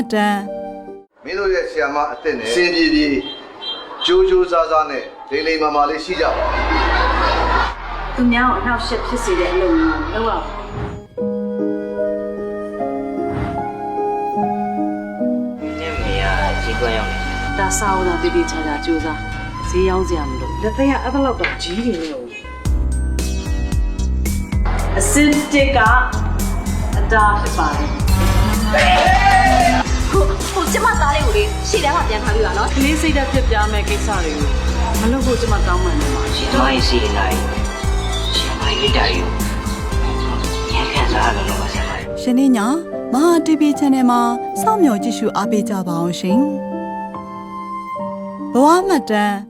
တ်တမ်းမင်းတို့ရဲ့ဆီယာမအစ်စ်နဲ့စင်ပြေပြေကြိုးကြိုးစားစားနဲ့လိမ့်လိမ့်မာမာလေးရှိကြပါသူများကိုအနှောက်အယှက်ဖြစ်စေတဲ့အလုပ်မျိုးလုပ်ရအောင်ညမေကကြီးကွမ်းရောက်နေဒါစာအုပ်တော့တည်တည်ချာချာကြိုးစားဈေးရောက်စရာမလိုလက်သေးကအဲ့ဒါလောက်တော့ကြီးနေလို့အစစ်တစ်ကအတားဖြစ်ပါတယ် ဟိုဟိုကျမသားလေးကိုလေရှေ့တန်းမှာပြန်ထားပြီးပါနော်ကလေးစိတ်ဓာတ်ဖြစ်ပြမဲ့ကိစ္စတွေကိုမလုပ်ဖို့ကျွန်မတောင်းပန်နေပါရှင်ရှင်မကြီးစီနိုင်ရှင်မကြီးတာယူညခံစားရလို့ပါဆရာမရှင်နေ့ညမဟာ TV Channel မှာစောင့်မျှော်ကြည့်ရှုအားပေးကြပါအောင်ရှင်ဘဝမှတ်တမ်း